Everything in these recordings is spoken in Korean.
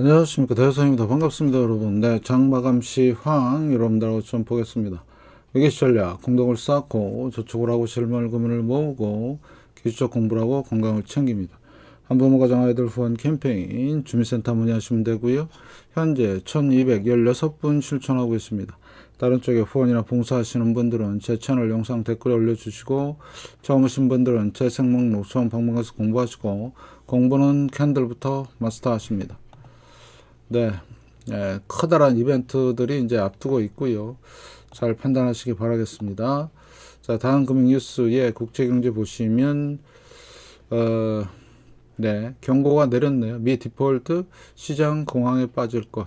안녕하십니까. 대성입니다. 반갑습니다 여러분. 네 장마감 시황 여러분들하고 좀 보겠습니다. 외계시 전략 공동을 쌓고 저축을 하고 실물금을 모으고 기술적 공부를 하고 건강을 챙깁니다. 한부모 가정 아이들 후원 캠페인 주민센터 문의하시면 되고요. 현재 1216분 실천하고 있습니다. 다른 쪽에 후원이나 봉사하시는 분들은 제 채널 영상 댓글에 올려주시고 처음 오신 분들은 제 생목록 처음 방문 가서 공부하시고 공부는 캔들부터 마스터하십니다 네, 예, 커다란 이벤트들이 이제 앞두고 있고요. 잘 판단하시기 바라겠습니다. 자, 다음 금융 뉴스의 국제경제 보시면 어, 네, 경고가 내렸네요. 미 디폴트 시장 공황에 빠질 것.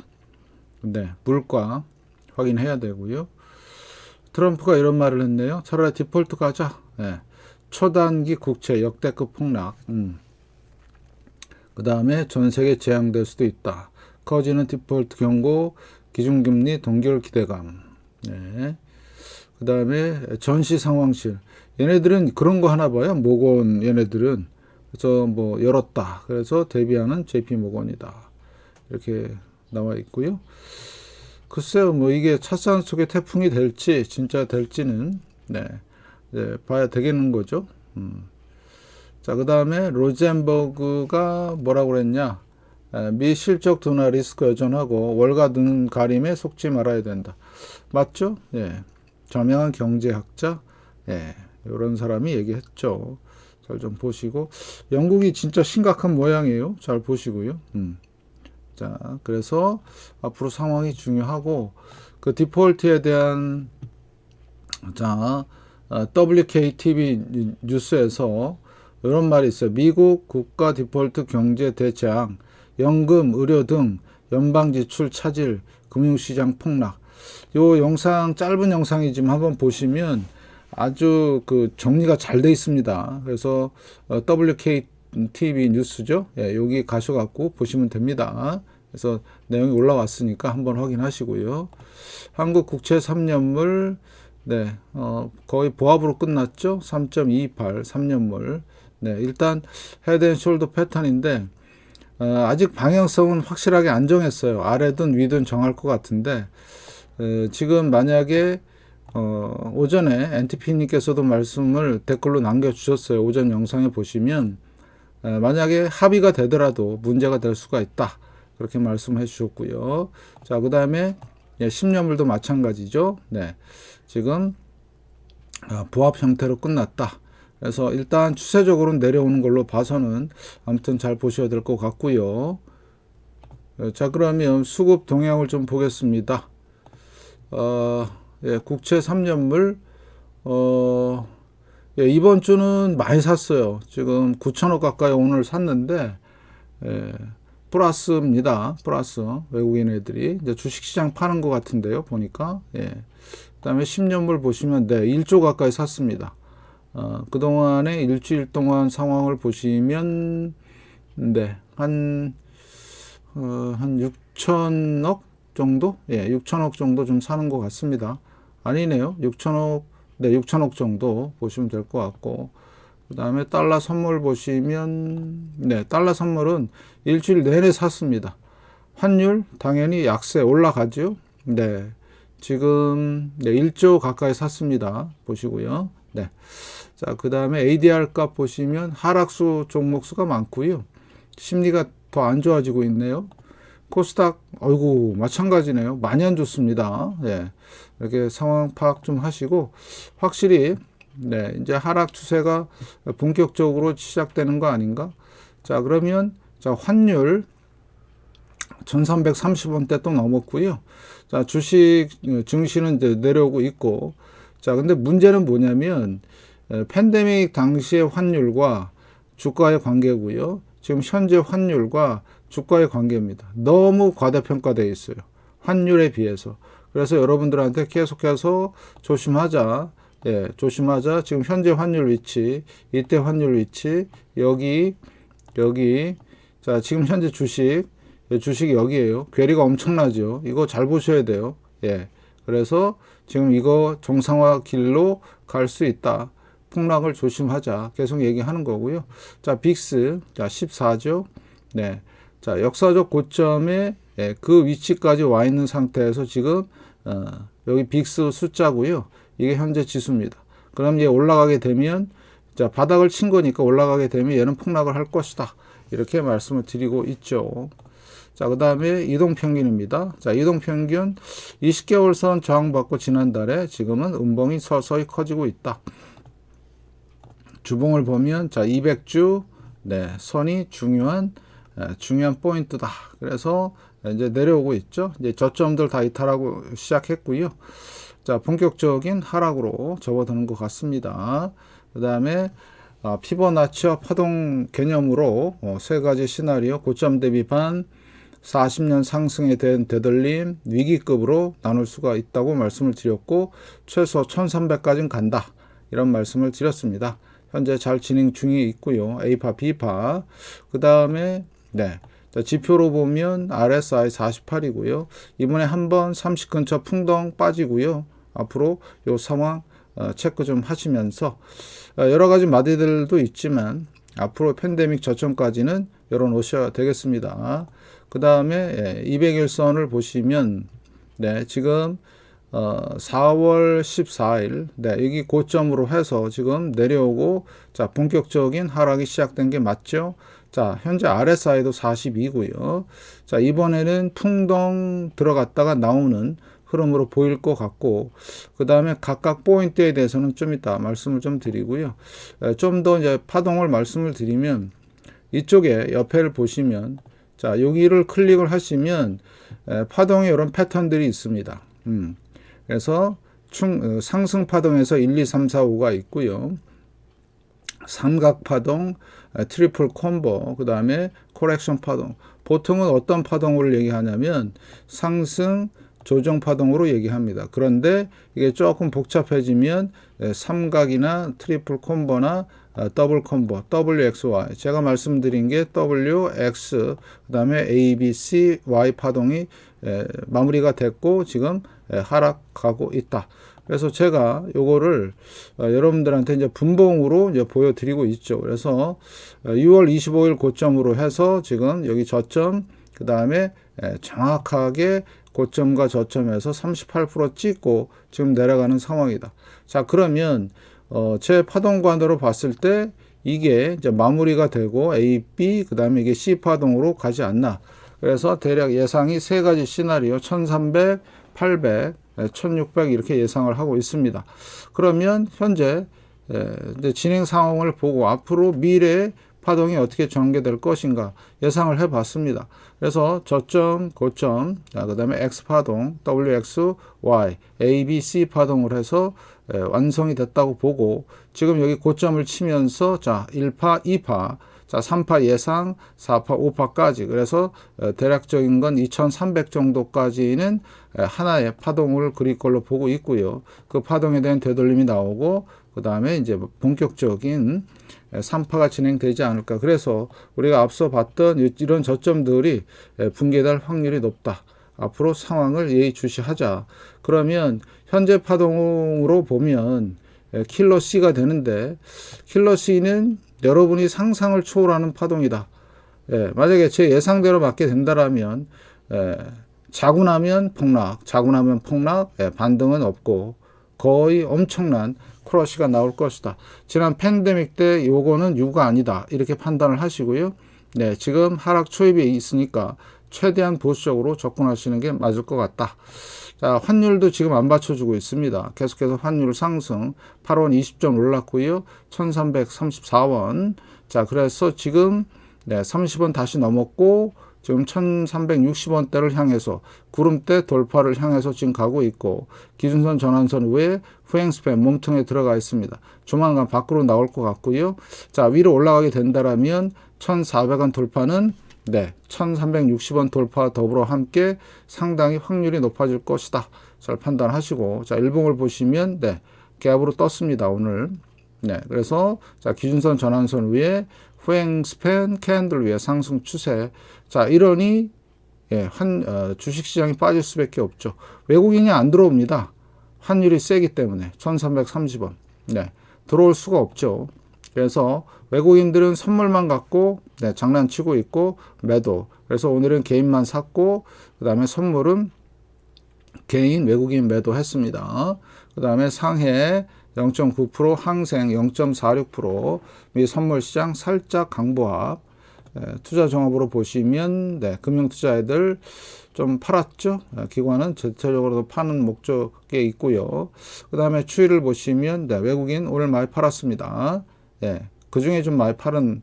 네, 물가 확인해야 되고요. 트럼프가 이런 말을 했네요. 차라리 디폴트 가자. 네, 초단기 국채 역대급 폭락. 음. 그 다음에 전 세계 재앙될 수도 있다. 커지는 디폴트 경고, 기준금리 동결 기대감. 네. 그 다음에 전시 상황실. 얘네들은 그런 거 하나 봐요. 모건 얘네들은. 그래서 뭐 열었다. 그래서 대비하는 JP 모건이다. 이렇게 나와 있고요. 글쎄요, 뭐 이게 찻산 속의 태풍이 될지 진짜 될지는 네, 네 봐야 되겠는 거죠. 음. 자, 그 다음에 로젠버그가 뭐라고 그랬냐? 미 실적 둔화 리스크 여전하고 월가 등 가림에 속지 말아야 된다. 맞죠? 예. 저명한 경제학자, 예. 이런 사람이 얘기했죠. 잘 좀 보시고 영국이 진짜 심각한 모양이에요. 잘 보시고요. 음. 자, 그래서 앞으로 상황이 중요하고 그 디폴트에 대한 자 어, WKTV 뉴스에서 이런 말이 있어요. 미국 국가 디폴트 경제 대장 연금, 의료 등 연방 지출 차질, 금융시장 폭락. 요 영상 짧은 영상이지만 한번 보시면 아주 그 정리가 잘 돼 있습니다. 그래서 어, WKTV 뉴스죠. 예, 여기 가셔 갖고 보시면 됩니다. 그래서 내용이 올라왔으니까 한번 확인하시고요. 한국 국채 3년물 네, 어, 거의 보합으로 끝났죠. 3.28 3년물. 네, 일단 헤드앤숄더 패턴인데 어, 아직 방향성은 확실하게 안 정했어요. 아래든 위든 정할 것 같은데 어, 지금 만약에 어, 오전에 NTP님께서도 말씀을 댓글로 남겨주셨어요. 오전 영상에 보시면 어, 만약에 합의가 되더라도 문제가 될 수가 있다. 그렇게 말씀해 주셨고요. 자, 그 다음에 예, 10년물도 마찬가지죠. 네, 지금 어, 부합 형태로 끝났다. 그래서 일단 추세적으로 내려오는 걸로 봐서는 아무튼 잘 보셔야 될 것 같고요. 어, 자 그러면 수급 동향을 좀 보겠습니다. 어, 예, 국채 3년물 어, 예, 이번 주는 많이 샀어요. 지금 9천억 가까이 오늘 샀는데 예, 플러스입니다. 플러스 외국인 애들이 이제 주식시장 파는 것 같은데요. 보니까 예. 그다음에 10년물 보시면 네 1조 가까이 샀습니다. 어, 그동안의 일주일 동안 상황을 보시면, 네, 한, 어, 한 6천억 정도? 예, 6천억 정도 좀 사는 것 같습니다. 아니네요. 6천억, 네, 6천억 정도 보시면 될 것 같고, 그 다음에 달러 선물 보시면, 네, 달러 선물은 일주일 내내 샀습니다. 환율, 당연히 약세 올라가죠. 네. 지금, 네, 1조 가까이 샀습니다. 보시고요. 네. 자, 그 다음에 ADR 값 보시면 하락수 종목수가 많고요. 심리가 더 안 좋아지고 있네요. 코스닥, 어이구, 마찬가지네요. 많이 안 좋습니다. 예. 이렇게 상황 파악 좀 하시고, 확실히, 네, 이제 하락 추세가 본격적으로 시작되는 거 아닌가? 자, 그러면, 자, 환율, 1330원대 또 넘었고요. 자, 주식 증시는 이제 내려오고 있고, 자, 근데 문제는 뭐냐면 팬데믹 당시의 환율과 주가의 관계고요. 지금 현재 환율과 주가의 관계입니다. 너무 과대평가되어 있어요. 환율에 비해서. 그래서 여러분들한테 계속해서 조심하자. 예, 조심하자. 지금 현재 환율 위치, 이때 환율 위치, 여기, 여기. 자, 지금 현재 주식, 예, 주식이 여기에요. 괴리가 엄청나죠. 이거 잘 보셔야 돼요. 예. 그래서 지금 이거 정상화 길로 갈 수 있다. 폭락을 조심하자. 계속 얘기하는 거고요. 자, 빅스. 자, 14죠. 네. 자, 역사적 고점에 예, 그 위치까지 와 있는 상태에서 지금 어, 여기 빅스 숫자고요. 이게 현재 지수입니다. 그럼 얘 올라가게 되면 자, 바닥을 친 거니까 올라가게 되면 얘는 폭락을 할 것이다. 이렇게 말씀을 드리고 있죠. 자, 그 다음에 이동평균입니다. 자, 이동평균 20개월 선 저항받고 지난달에 지금은 음봉이 서서히 커지고 있다. 주봉을 보면 자, 200주 네, 선이 중요한 에, 중요한 포인트다. 그래서 이제 내려오고 있죠. 이제 저점들 다 이탈하고 시작했고요. 자, 본격적인 하락으로 접어드는 것 같습니다. 그 다음에 아, 피보나치와 파동 개념으로 어, 세 가지 시나리오 고점 대비 반 40년 상승에 대한 되돌림 위기급으로 나눌 수가 있다고 말씀을 드렸고 최소 1300까지는 간다 이런 말씀을 드렸습니다. 현재 잘 진행 중에 있고요. A파, B파. 그 다음에 네. 자, 지표로 보면 RSI 48이고요. 이번에 한번 30 근처 풍덩 빠지고요. 앞으로 요 상황 어, 체크 좀 하시면서 어, 여러 가지 마디들도 있지만 앞으로 팬데믹 저점까지는 열어놓으셔야 되겠습니다. 그 다음에 예, 200일선을 보시면 네, 지금 어, 4월 14일 네, 여기 고점으로 해서 지금 내려오고 자 본격적인 하락이 시작된 게 맞죠? 자 현재 RSI도 42고요. 자 이번에는 풍덩 들어갔다가 나오는 흐름으로 보일 것 같고 그 다음에 각각 포인트에 대해서는 좀 이따 말씀을 좀 드리고요. 좀 더 이제 파동을 말씀을 드리면 이쪽에 옆에를 보시면 자 여기를 클릭을 하시면 에, 파동의 이런 패턴들이 있습니다. 음. 그래서 충, 어, 상승 파동에서 1, 2, 3, 4, 5가 있고요. 삼각 파동, 에, 트리플 콤보, 그 다음에 코렉션 파동. 보통은 어떤 파동을 얘기하냐면 상승, 조정 파동으로 얘기합니다. 그런데 이게 조금 복잡해지면 에, 삼각이나 트리플 콤보나 어, 더블 콤보, WXY. 제가 말씀드린 게 WX, 그 다음에 A, B, C, Y 파동이 에, 마무리가 됐고 지금 에, 하락하고 있다. 그래서 제가 요거를 어, 여러분들한테 이제 분봉으로 이제 보여드리고 있죠. 그래서 어, 6월 25일 고점으로 해서 지금 여기 저점, 그 다음에 정확하게 고점과 저점에서 38% 찍고 지금 내려가는 상황이다. 자, 그러면 어, 제 파동관으로 봤을 때 이게 이제 마무리가 되고 A, B, 그 다음에 이게 C 파동으로 가지 않나. 그래서 대략 예상이 세 가지 시나리오 1300, 800, 1600 이렇게 예상을 하고 있습니다. 그러면 현재 에, 이제 진행 상황을 보고 앞으로 미래 파동이 어떻게 전개될 것인가 예상을 해 봤습니다. 그래서 저점, 고점, 그 다음에 X 파동, WX, Y, A, B, C 파동을 해서 에, 완성이 됐다고 보고 지금 여기 고점을 치면서 자 1파, 2파, 자 3파 예상, 4파, 5파까지 그래서 에, 대략적인 건 2300 정도까지는 에, 하나의 파동을 그릴 걸로 보고 있고요. 그 파동에 대한 되돌림이 나오고 그 다음에 이제 본격적인 3파가 진행되지 않을까. 그래서 우리가 앞서 봤던 이런 저점들이 붕괴될 확률이 높다. 앞으로 상황을 예의주시하자. 그러면 현재 파동으로 보면 킬러 C가 되는데 킬러 C는 여러분이 상상을 초월하는 파동이다. 예, 만약에 제 예상대로 맞게 된다라면 예, 자고 나면 폭락, 자고 나면 폭락, 예, 반등은 없고 거의 엄청난 크러쉬가 나올 것이다. 지난 팬데믹 때 요거는 유가 아니다. 이렇게 판단을 하시고요. 네, 지금 하락 초입에 있으니까 최대한 보수적으로 접근하시는 게 맞을 것 같다. 자, 환율도 지금 안 받쳐주고 있습니다. 계속해서 환율 상승. 8원 20점 올랐고요. 1334원. 자, 그래서 지금 네, 30원 다시 넘었고 지금 1360원대를 향해서 구름대 돌파를 향해서 지금 가고 있고 기준선 전환선 위에 후행스팬 몸통에 들어가 있습니다. 조만간 밖으로 나올 것 같고요. 자 위로 올라가게 된다라면 1400원 돌파는 네 1360원 돌파 더불어 함께 상당히 확률이 높아질 것이다. 잘 판단하시고 자 일봉을 보시면 네 갭으로 떴습니다 오늘. 네 그래서 자 기준선 전환선 위에 후행 스팬 캔들 위에 상승 추세. 자, 이러니 예, 한 어, 주식 시장이 빠질 수밖에 없죠. 외국인이 안 들어옵니다. 환율이 세기 때문에 1330원. 네. 들어올 수가 없죠. 그래서 외국인들은 선물만 갖고 네, 장난치고 있고 매도. 그래서 오늘은 개인만 샀고 그다음에 선물은 개인 외국인 매도했습니다. 그다음에 상해 0.9% 항생 0.46%미 선물 시장 살짝 강보합. 예, 투자 종합으로 보시면 네, 금융 투자애들 좀 팔았죠. 예, 기관은 전체적으로도 파는 목적에 있고요. 그 다음에 추이를 보시면 네, 외국인 오늘 많이 팔았습니다. 예, 그 중에 좀 많이 파는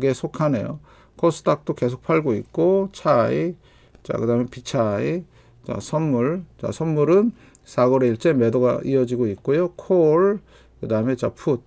게 속하네요. 코스닥도 계속 팔고 있고 차이, 자 그 다음에 비차이, 자 선물, 자 선물은 사거래일째 매도가 이어지고 있고요. 콜, 그 다음에 자 풋,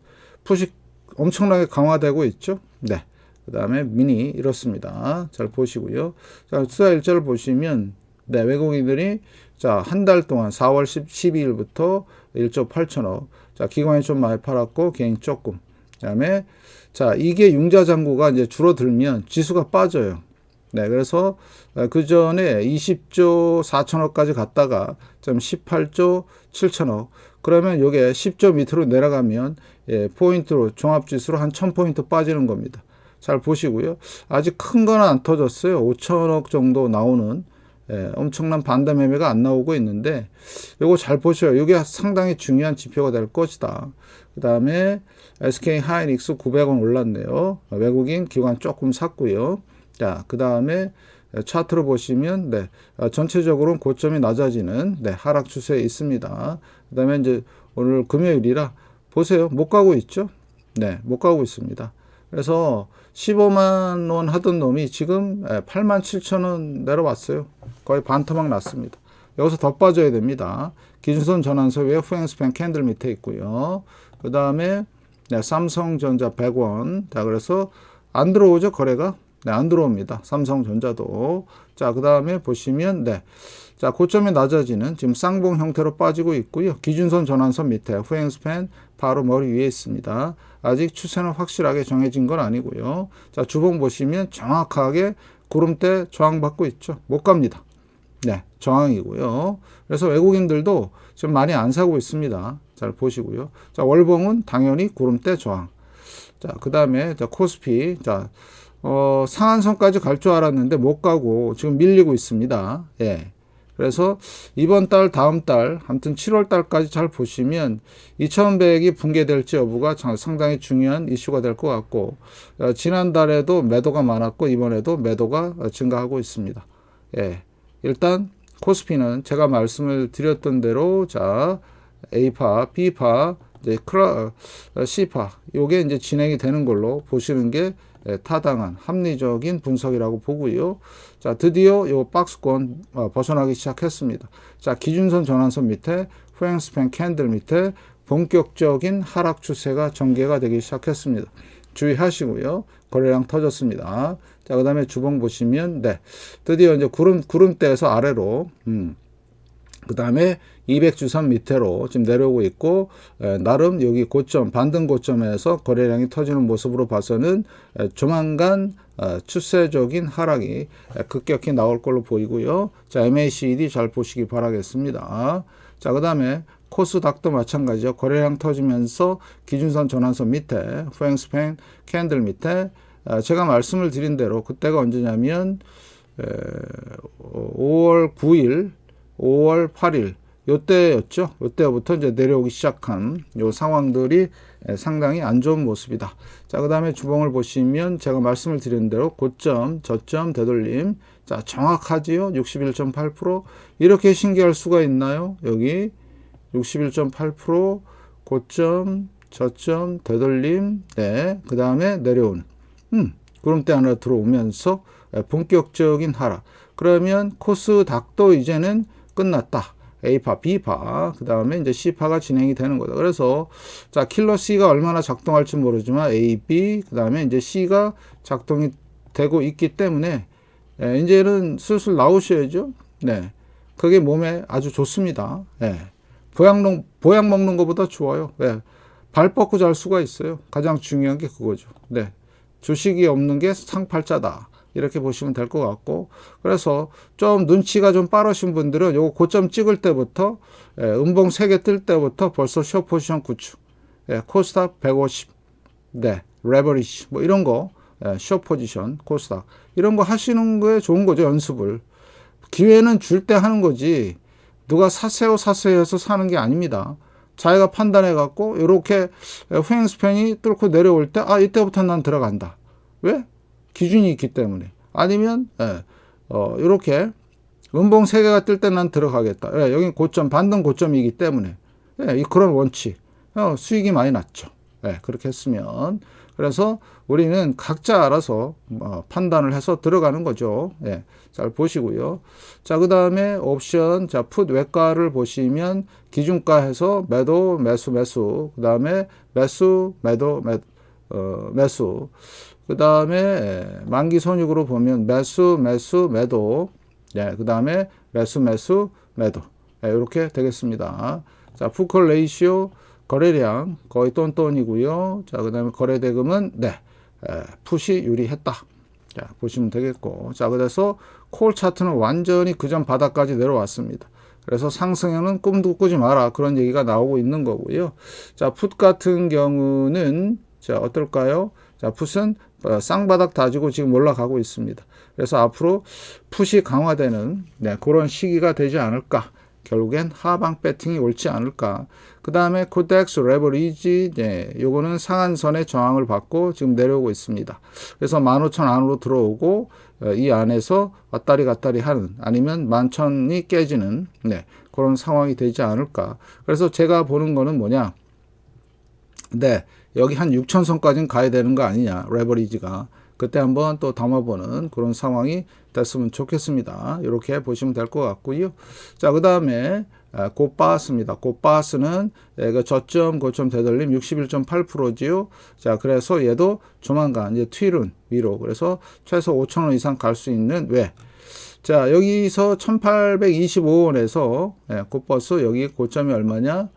풋이 엄청나게 강화되고 있죠. 네. 그 다음에 미니 이렇습니다. 잘 보시고요. 자, 투자 일자를 보시면 네, 외국인들이 자, 한 달 동안 4월 10, 12일부터 1조 8천억. 자, 기관이 좀 많이 팔았고 개인 조금. 그 다음에 자, 이게 융자 잔고가 이제 줄어들면 지수가 빠져요. 네, 그래서 그 전에 20조 4천억까지 갔다가 좀 18조 7천억. 그러면 이게 10조 밑으로 내려가면 예, 포인트로 종합지수로 한 1000포인트 빠지는 겁니다. 잘 보시고요. 아직 큰 거는 안 터졌어요. 5천억 정도 나오는 예, 엄청난 반대 매매가 안 나오고 있는데 요거 잘 보셔요. 이게 상당히 중요한 지표가 될 것이다. 그 다음에 SK 하이닉스 900원 올랐네요. 외국인 기관 조금 샀고요. 자, 그 다음에 차트로 보시면 네, 전체적으로는 고점이 낮아지는 네, 하락 추세에 있습니다. 그 다음에 이제 오늘 금요일이라 보세요. 못 가고 있죠? 네, 못 가고 있습니다. 그래서 15만 원 하던 놈이 지금 8만 7천 원 내려왔어요. 거의 반토막 났습니다. 여기서 더 빠져야 됩니다. 기준선 전환서 위에 후행스팬 캔들 밑에 있고요. 그 다음에 네, 삼성전자 100원. 자, 그래서 안 들어오죠, 거래가? 네, 안 들어옵니다. 삼성전자도. 자, 그 다음에 보시면, 네. 자, 고점이 낮아지는 지금 쌍봉 형태로 빠지고 있고요. 기준선 전환선 밑에 후행스팬 바로 머리 위에 있습니다. 아직 추세는 확실하게 정해진 건 아니고요. 자, 주봉 보시면 정확하게 구름대 저항받고 있죠. 못 갑니다. 네, 저항이고요. 그래서 외국인들도 지금 많이 안 사고 있습니다. 잘 보시고요. 자, 월봉은 당연히 구름대 저항. 자, 그 다음에 자, 코스피. 자, 어, 상한선까지 갈 줄 알았는데 못 가고 지금 밀리고 있습니다. 예. 그래서 이번 달, 다음 달, 아무튼 7월 달까지 잘 보시면 2,100이 붕괴될지 여부가 상당히 중요한 이슈가 될 것 같고, 어, 지난달에도 매도가 많았고, 이번에도 매도가 증가하고 있습니다. 예. 일단, 코스피는 제가 말씀을 드렸던 대로, 자, A파, B파, 이제 크라, 어, C파, 요게 이제 진행이 되는 걸로 보시는 게 예, 타당한 합리적인 분석이라고 보고요. 자, 드디어 요 박스권 어, 벗어나기 시작했습니다. 자, 기준선 전환선 밑에 후행스팬 캔들 밑에 본격적인 하락 추세가 전개가 되기 시작했습니다. 주의하시고요. 거래량 터졌습니다. 자, 그 다음에 주봉 보시면, 네. 드디어 이제 구름, 구름대에서 아래로, 음, 그 다음에 200주선 밑으로 지금 내려오고 있고 에, 나름 여기 고점 반등 고점에서 거래량이 터지는 모습으로 봐서는 에, 조만간 어, 추세적인 하락이 에, 급격히 나올 걸로 보이고요. 자 MACD 잘 보시기 바라겠습니다. 자 그 다음에 코스닥도 마찬가지죠. 거래량 터지면서 기준선 전환선 밑에 후행스팽 캔들 밑에 아, 제가 말씀을 드린 대로 그때가 언제냐면 5월 9일 5월 8일 요때였죠. 요때부터 이제 내려오기 시작한 요 상황들이 상당히 안 좋은 모습이다. 자, 그 다음에 주봉을 보시면 제가 말씀을 드린 대로 고점, 저점, 되돌림. 자, 정확하지요? 61.8% 이렇게 신기할 수가 있나요? 여기 61.8% 고점, 저점, 되돌림. 네. 그 다음에 내려오는. 음, 구름대 하나 들어오면서 본격적인 하락. 그러면 코스닥도 이제는 끝났다. A파, B파, 그 다음에 이제 C파가 진행이 되는 거다. 그래서, 자, 킬러 C가 얼마나 작동할지 모르지만 A, B, 그 다음에 이제 C가 작동이 되고 있기 때문에, 예, 이제는 슬슬 나오셔야죠. 네. 그게 몸에 아주 좋습니다. 예. 농, 보약 먹는 것보다 좋아요. 예. 발 뻗고 잘 수가 있어요. 가장 중요한 게 그거죠. 네. 주식이 없는 게 상팔자다. 이렇게 보시면 될 것 같고 그래서 좀 눈치가 좀 빠르신 분들은 요거 고점 찍을 때부터 예, 음봉 3개 뜰 때부터 벌써 쇼 포지션 구축 예, 코스닥 150 네, 레버리지 뭐 이런 거, 예, 쇼 포지션, 코스닥 이런 거 하시는 거에 좋은 거죠 연습을. 기회는 줄 때 하는 거지 누가 사세요 사세요 해서 사는 게 아닙니다. 자기가 판단해 갖고 이렇게 후행 스팬이 뚫고 내려올 때 아 이때부터 난 들어간다. 왜? 기준이 있기 때문에. 아니면 예, 어 이렇게 음봉 세 개가 뜰 때 난 들어가겠다. 예, 여기 고점 반등 고점이기 때문에 예, 이 그런 원칙 어, 수익이 많이 났죠. 예, 그렇게 했으면 그래서 우리는 각자 알아서 어, 판단을 해서 들어가는 거죠. 예, 잘 보시고요. 자, 그 다음에 옵션, 자, 풋 외가를 보시면 기준가 해서 매도, 매수, 매수, 그 다음에 매수, 매도, 매, 어, 매수, 그 다음에 만기 손익으로 보면 매수, 매수, 매도, 예, 그 다음에 매수, 매수, 매도. 예, 이렇게 되겠습니다. 자, 푸컬 레이시오, 거래량 거의 똔똔이고요. 자, 그 다음에 거래 대금은 네, 에, 풋이 유리했다. 자, 보시면 되겠고. 자, 그래서 콜 차트는 완전히 그 전 바닥까지 내려왔습니다. 그래서 상승에는 꿈도 꾸지 마라. 그런 얘기가 나오고 있는 거고요. 자, 풋 같은 경우는 자, 어떨까요? 자, 풋은 어, 쌍바닥 다지고 지금 올라가고 있습니다. 그래서 앞으로 풋이 강화되는 네, 그런 시기가 되지 않을까. 결국엔 하방 배팅이 옳지 않을까. 그 다음에 코덱스 레버리지, 네, 요거는 상한선의 저항을 받고 지금 내려오고 있습니다. 그래서 15,000 안으로 들어오고 어, 이 안에서 왔다리 갔다리 하는 아니면 11,000이 깨지는 네, 그런 상황이 되지 않을까. 그래서 제가 보는 거는 뭐냐. 네, 여기 한 6,000선까지는 가야 되는 거 아니냐. 레버리지가. 그때 한번 또 담아보는 그런 상황이 됐으면 좋겠습니다. 이렇게 보시면 될 것 같고요. 자, 그 다음에 고바스입니다. 고바스는 그 저점 고점 되돌림 61.8%지요. 자, 그래서 얘도 조만간 이제 튀른 위로 그래서 최소 5천 원 이상 갈 수 있는 왜? 자, 여기서 1825원에서 예, 고버스 여기 고점이 얼마냐?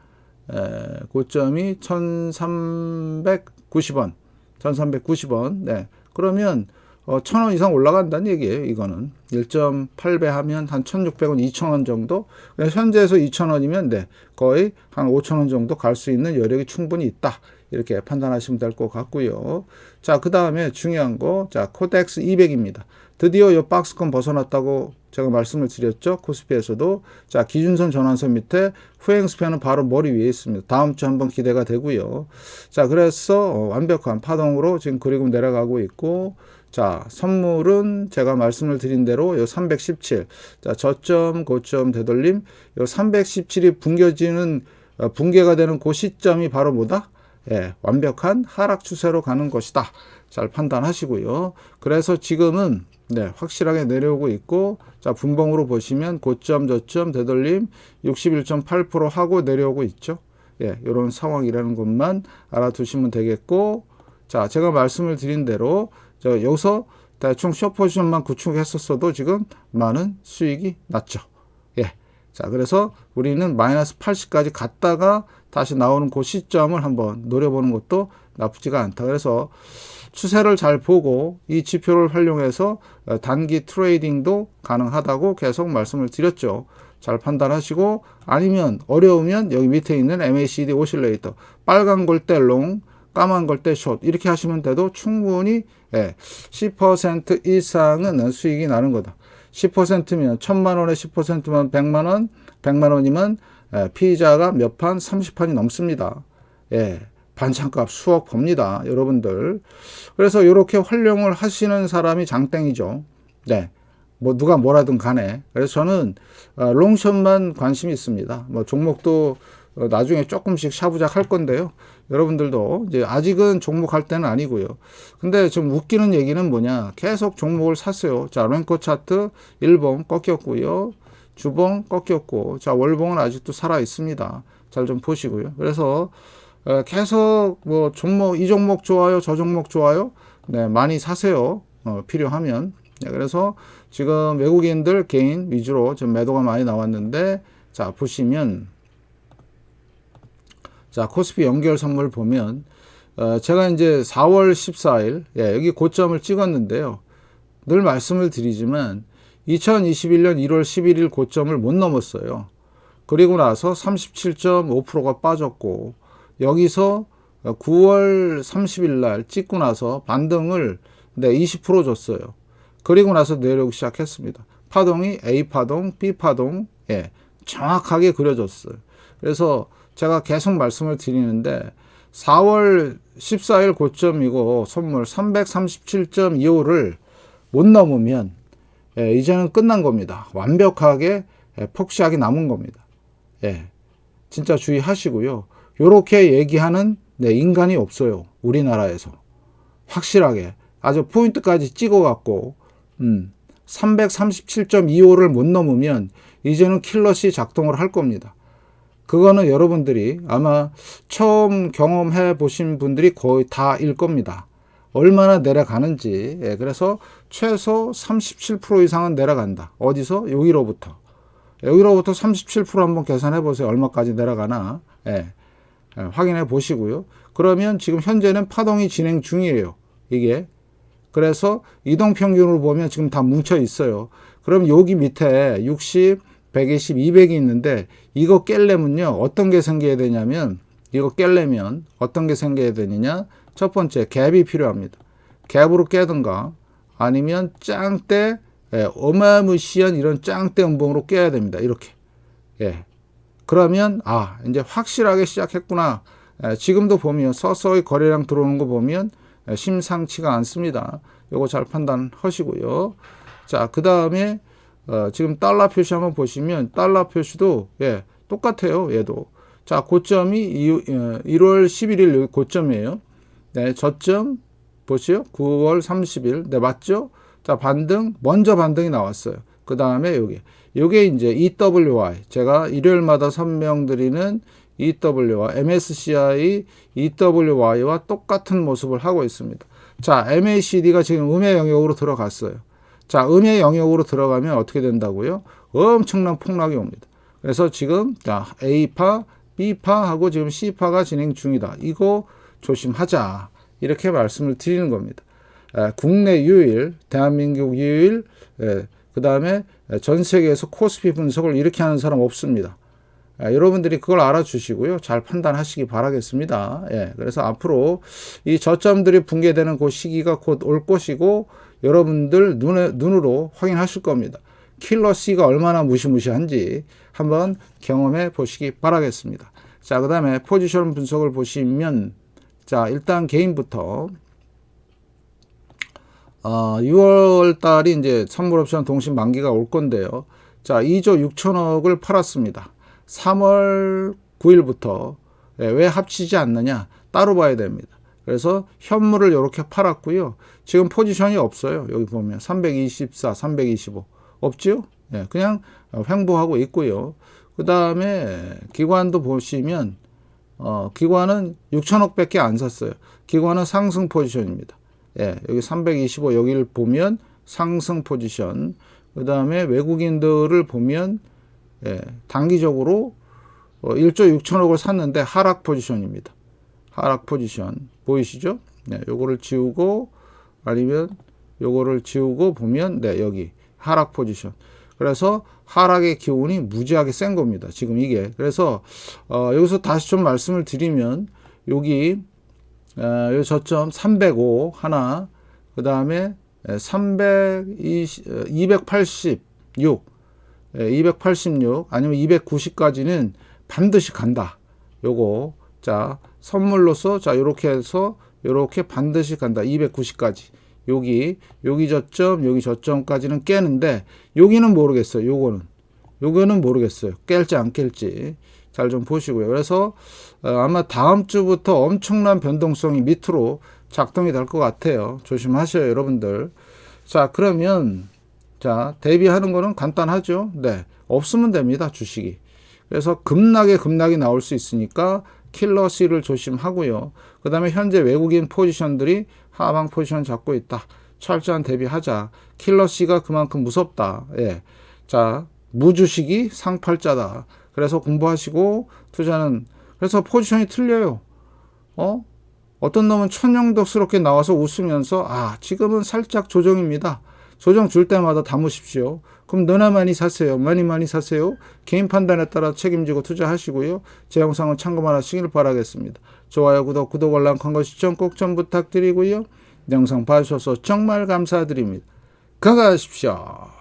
에, 고점이 1390원. 1390원. 네. 그러면 어, 1000원 이상 올라간다는 얘기예요. 이거는 1.8배 하면 한 1,600원, 2,000원 정도. 현재에서 2,000원이면 네, 거의 한 5,000원 정도 갈 수 있는 여력이 충분히 있다. 이렇게 판단하시면 될 것 같고요. 자, 그 다음에 중요한 거, 자, 코덱스 200입니다. 드디어 이 박스권 벗어났다고 제가 말씀을 드렸죠. 코스피에서도. 자, 기준선 전환선 밑에 후행 스팬은 바로 머리 위에 있습니다. 다음 주 한번 기대가 되고요. 자, 그래서 어, 완벽한 파동으로 지금 그리고 내려가고 있고, 자, 선물은 제가 말씀을 드린 대로 요 317. 자, 저점, 고점 되돌림. 요 317이 붕겨지는, 어, 붕괴가 되는 그 시점이 바로 뭐다? 예, 완벽한 하락 추세로 가는 것이다. 잘 판단하시고요. 그래서 지금은 네, 확실하게 내려오고 있고, 자, 분봉으로 보시면 고점, 저점, 되돌림 61.8% 하고 내려오고 있죠. 예, 이런 상황이라는 것만 알아두시면 되겠고, 자, 제가 말씀을 드린 대로, 저, 여기서 대충 쇼 포지션만 구축했었어도 지금 많은 수익이 났죠. 예. 자, 그래서 우리는 마이너스 80까지 갔다가 다시 나오는 그 시점을 한번 노려보는 것도 나쁘지가 않다. 그래서 추세를 잘 보고 이 지표를 활용해서 단기 트레이딩도 가능하다고 계속 말씀을 드렸죠. 잘 판단하시고 아니면 어려우면 여기 밑에 있는 MACD 오실레이터 빨간 걸때 롱, 까만 걸때 숏 이렇게 하시면 돼도 충분히 10% 이상은 수익이 나는 거다. 10%면 1000만 원에 10%면 100만 원, 100만 원이면 피자가 몇 판? 30판이 넘습니다. 예. 반찬값 수억 봅니다. 여러분들. 그래서 이렇게 활용을 하시는 사람이 장땡이죠. 네. 뭐 누가 뭐라든 간에. 그래서 저는 어, 롱숏만 관심이 있습니다. 뭐 종목도 어, 나중에 조금씩 샤부작 할 건데요. 여러분들도 이제 아직은 종목 할 때는 아니고요. 근데 좀 웃기는 얘기는 뭐냐. 계속 종목을 샀어요. 자, 랭커 차트 1봉 꺾였고요. 주봉 꺾였고. 자, 월봉은 아직도 살아 있습니다. 잘 좀 보시고요. 그래서 어, 계속 뭐 종목 이 종목 좋아요, 저 종목 좋아요. 네, 많이 사세요. 어, 필요하면. 네, 그래서 지금 외국인들 개인 위주로 좀 매도가 많이 나왔는데 자 보시면 자 코스피 연결 선물 보면 어, 제가 이제 4월 14일 예, 여기 고점을 찍었는데요. 늘 말씀을 드리지만 2021년 1월 11일 고점을 못 넘었어요. 그리고 나서 37.5%가 빠졌고 여기서 9월 30일 날 찍고 나서 반등을 네, 20% 줬어요. 그리고 나서 내려오기 시작했습니다. 파동이 A 파동, B 파동, 예, 정확하게 그려졌어요. 그래서 제가 계속 말씀을 드리는데 4월 14일 고점이고 선물 337.25를 못 넘으면 예, 이제는 끝난 겁니다. 완벽하게 예, 폭시하게 남은 겁니다. 예, 진짜 주의하시고요. 요렇게 얘기하는 네, 인간이 없어요. 우리나라에서. 확실하게. 아주 포인트까지 찍어갖고, 음, 337.25를 못 넘으면 이제는 킬러시 작동을 할 겁니다. 그거는 여러분들이 아마 처음 경험해 보신 분들이 거의 다일 겁니다. 얼마나 내려가는지. 예, 그래서 최소 37% 이상은 내려간다. 어디서? 여기로부터. 여기로부터 37% 한번 계산해 보세요. 얼마까지 내려가나. 예, 예, 확인해 보시고요. 그러면 지금 현재는 파동이 진행 중이에요. 이게. 그래서 이동 평균으로 보면 지금 다 뭉쳐 있어요. 그럼 여기 밑에 60, 120, 200이 있는데 이거 깰려면요. 어떤 게 생겨야 되냐면 이거 깰려면 어떤 게 생겨야 되느냐? 첫 번째 갭이 필요합니다. 갭으로 깨든가 아니면 짱대 예, 어마무시한 이런 짱대 음봉으로 깨야 됩니다. 이렇게. 예. 그러면 아 이제 확실하게 시작했구나. 예, 지금도 보면 서서히 거래량 들어오는 거 보면 예, 심상치가 않습니다. 요거 잘 판단하시고요. 자, 그 다음에 어, 지금 달러 표시 한번 보시면 달러 표시도 예, 똑같아요. 얘도. 자, 고점이 이, 어, 1월 11일 여기 고점이에요. 네, 저점 보시요. 9월 30일. 네, 맞죠? 자, 반등 먼저 반등이 나왔어요. 그 다음에 여기 요게 이제 EWY 제가 일요일마다 설명드리는 EWY MSCI EWY와 똑같은 모습을 하고 있습니다. 자, MACD가 지금 음의 영역으로 들어갔어요. 자, 음의 영역으로 들어가면 어떻게 된다고요? 엄청난 폭락이 옵니다. 그래서 지금 자, A파, B파 하고 지금 C파가 진행 중이다. 이거 조심하자. 이렇게 말씀을 드리는 겁니다. 에, 국내 유일, 대한민국 유일, 그 다음에 전 세계에서 코스피 분석을 이렇게 하는 사람 없습니다. 예, 여러분들이 그걸 알아주시고요. 잘 판단하시기 바라겠습니다. 예, 그래서 앞으로 이 저점들이 붕괴되는 그 시기가 곧 올 것이고 여러분들 눈에, 눈으로 확인하실 겁니다. 킬러 C가 얼마나 무시무시한지 한번 경험해 보시기 바라겠습니다. 자, 그 다음에 포지션 분석을 보시면 자, 일단 개인부터 어, 6월 달이 이제 선물 옵션 동시 만기가 올 건데요. 자, 2조 6천억을 팔았습니다. 3월 9일부터 예, 왜 합치지 않느냐 따로 봐야 됩니다. 그래서 현물을 이렇게 팔았고요. 지금 포지션이 없어요. 여기 보면 324, 325 없죠? 예, 그냥 횡보하고 있고요. 그 다음에 기관도 보시면 어, 기관은 6천억밖에 안 샀어요. 기관은 상승 포지션입니다. 예, 여기 325 여기를 보면 상승 포지션. 그 다음에 외국인들을 보면 예, 단기적으로 어, 1조 6천억을 샀는데 하락 포지션입니다. 하락 포지션 보이시죠? 네, 요거를 지우고 아니면 요거를 지우고 보면 네, 여기 하락 포지션. 그래서 하락의 기운이 무지하게 센 겁니다. 지금 이게. 그래서 어, 여기서 다시 좀 말씀을 드리면 여기 어, 요 저점 305 하나 그 다음에 320 286 286 아니면 290까지는 반드시 간다. 요거 자 선물로서 자 요렇게 해서 요렇게 반드시 간다. 290까지 여기 여기 저점 여기 저점까지는 깨는데 여기는 모르겠어요. 요거는 요거는 모르겠어요. 깰지 안 깰지 잘 좀 보시고요. 그래서 어, 아마 다음 주부터 엄청난 변동성이 밑으로 작동이 될 것 같아요. 조심하셔요, 여러분들. 자, 그러면 자, 대비하는 거는 간단하죠. 네. 없으면 됩니다. 주식이. 그래서 급락에 급락이 나올 수 있으니까 킬러 C를 조심하고요. 그 다음에 현재 외국인 포지션들이 하방 포지션 잡고 있다. 철저한 대비하자. 킬러 C가 그만큼 무섭다. 예. 자, 무주식이 상팔자다. 그래서 공부하시고 투자는 그래서 포지션이 틀려요. 어? 어떤 놈은 천연덕스럽게 나와서 웃으면서 아, 지금은 살짝 조정입니다. 조정 줄 때마다 담으십시오. 그럼 너나 많이 사세요. 많이 많이 사세요. 개인 판단에 따라 책임지고 투자하시고요. 제 영상은 참고만 하시길 바라겠습니다. 좋아요, 구독, 구독, 알람, 콘거 시청 꼭 좀 부탁드리고요. 영상 봐주셔서 정말 감사드립니다. 건강하십시오.